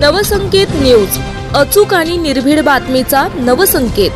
Navsanket news. अचूक आणि निर्भीड बातमीचा नवसंकेत.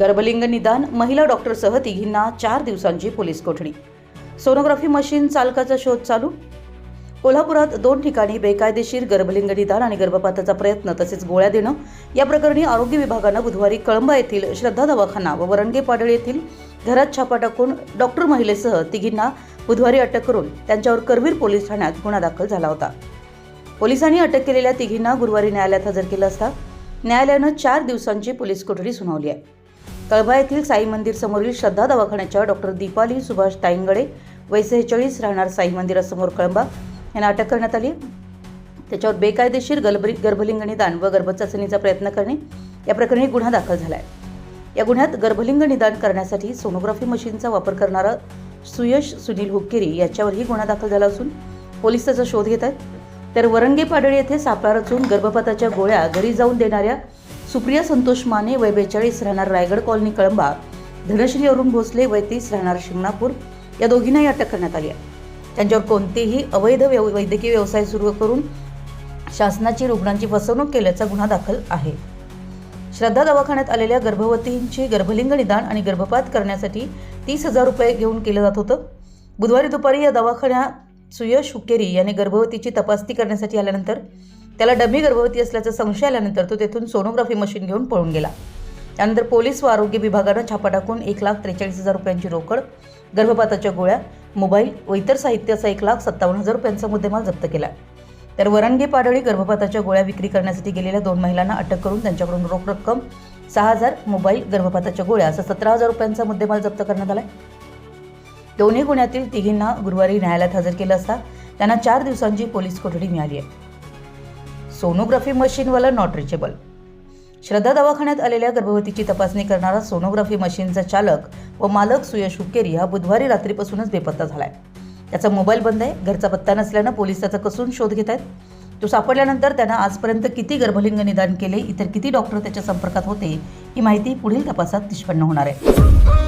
गर्भलिंग निदान महिला डॉक्टरसह तिघींना चार दिवसांची पोलीस कोठडी. सोनोग्राफी मशीन चालकाचा शोध चालू. कोल्हापुरात दोन ठिकाणी बेकायदेशीर गर्भलिंग निदान आणि गर्भपाताचा प्रयत्न तसेच गोळ्या देणं. या प्रकरणी आरोग्य विभागानं बुधवारी कळंबा येथील श्रद्धा दवाखाना व वरणगे पाडळ येथील घरात छापा टाकून डॉक्टर महिलेसह तिघींना बुधवारी अटक करून त्यांच्यावर करवीर पोलीस ठाण्यात गुन्हा दाखल झाला होता. पोलिसांनी अटक केलेल्या तिघींना गुरुवारी न्यायालयात हजर केलं असता न्यायालयानं चार दिवसांची पोलीस कोठडी सुनावली आहे. कळबा येथील साई मंदिर समोरील श्रद्धा दवाखान्याच्या डॉक्टर दीपाली सुभाष ताईंगडे वय सेहेचाळीस राहणार साई मंदिरासमोर कळंबा यांना अटक करण्यात आली त्याच्यावर बेकायदेशीर गर्भरी गर्भलिंग निदान व गर्भचाचणीचा प्रयत्न करणे या प्रकरणी गुन्हा दाखल झाला आहे या गुन्ह्यात गर्भलिंग निदान करण्यासाठी सोनोग्राफी मशीनचा वापर करणारा सुयश सुनील हुक्केरी याच्यावरही गुन्हा दाखल झाला असून पोलीस त्याचा शोध घेत आहेत. तर वरंगे पाडळी येथे सापळा रचून गर्भपाताच्या गोळ्या घरी जाऊन देणाऱ्या सुप्रिया संतोष माने वय बेचाळीस राहणार रायगड कॉलनी कळंबा धनश्री अरुण भोसले वय तीस राहणार शिंगणापूर या दोघींनाही अटक करण्यात आली आहे. त्यांच्यावर कोणतेही अवैध वैद्यकीय व्यवसाय सुरू करून शासनाची रुग्णांची फसवणूक केल्याचा गुन्हा दाखल आहे. श्रद्धा दवाखान्यात आलेल्या गर्भवतींची गर्भलिंग निदान आणि गर्भपात करण्यासाठी तीस हजार रुपये घेऊन केलं जात होतं. बुधवारी दुपारी या दवाखान्यात सुयश हुकेरी याने गर्भवतीची तपासणी करण्यासाठी आल्यानंतर त्याला डमी गर्भवती असल्याचा संशय आल्यानंतर तो तेथून सोनोग्राफी मशीन घेऊन पळून गेला. त्यानंतर पोलीस व आरोग्य विभागानं छापा टाकून एक लाख त्रेचाळीस हजार रुपयांची रोकड गर्भपाताच्या गोळ्या मोबाईल व इतर साहित्याचा एक लाख सत्तावन्न हजार रुपयांचा मुद्देमाल जप्त केला. तर वरणगे पाडळी गर्भपाताच्या गोळ्या विक्री करण्यासाठी गेलेल्या दोन महिलांना अटक करून त्यांच्याकडून रोख रक्कम सहा हजार मोबाईल गर्भपाताच्या गोळ्या असं सतरा हजार रुपयांचा मुद्देमाल जप्त करण्यात आलाय. दोन्ही गुन्ह्यातील तिघींना गुरुवारी न्यायालयात हजर केलं असता त्यांना चार दिवसांची पोलीस कोठडी मिळाली आहे. सोनोग्राफी मशीनवाला नॉट रिचेबल श्रद्धा दवाखान्यात आलेल्या गर्भवतीची तपासणी करणारा सोनोग्राफी मशीनचा चालक व मालक सुयश हुक्केरी हा बुधवारी रात्रीपासूनच बेपत्ता झालाय. त्याचा मोबाईल बंद आहे घरचा पत्ता नसल्यानं पोलीस त्याचा कसून शोध घेत आहेत. तो सापडल्यानंतर त्यानं आजपर्यंत किती गर्भलिंग निदान केले इतर किती डॉक्टर त्याच्या संपर्कात होते ही माहिती पुढील तपासात निष्पन्न होणार आहे.